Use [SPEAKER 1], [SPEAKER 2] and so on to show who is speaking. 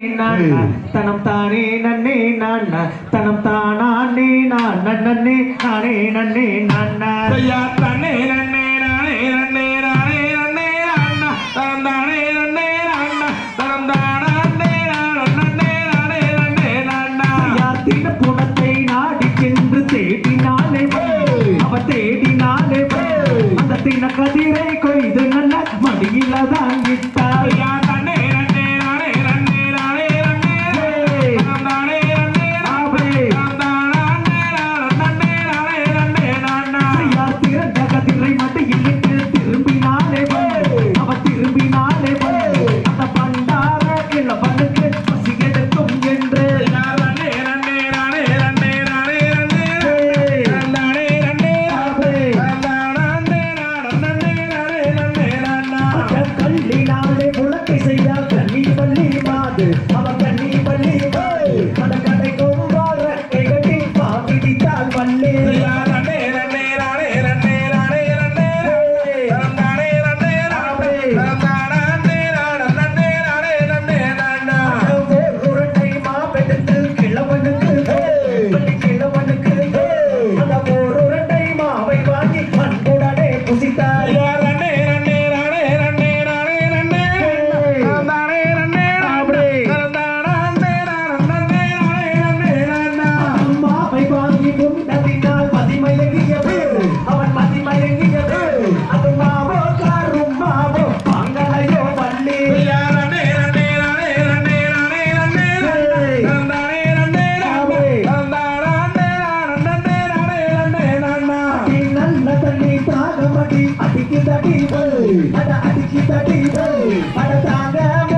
[SPEAKER 1] நானா தனம் தானே நன்னே. நானா தனம் தானே நான் நன்னே நானே நன்னே நானா
[SPEAKER 2] ஐயா தன்னே நன்னே நானே நன்னே நானே நன்னே நானா தனம் தானே நன்னே. நானா தனம் தானே நன்னே நானே நன்னே நானா
[SPEAKER 1] தின புணத்தை நாடி சென்று தேடினாலே. அவ தேடினாலே. அந்த தின கதிரை கொய்து நல்ல மடியில தான் விட்டாள் அடிக்கு தடிவு அட
[SPEAKER 2] அடிக்கு தடிவு அட தாங்க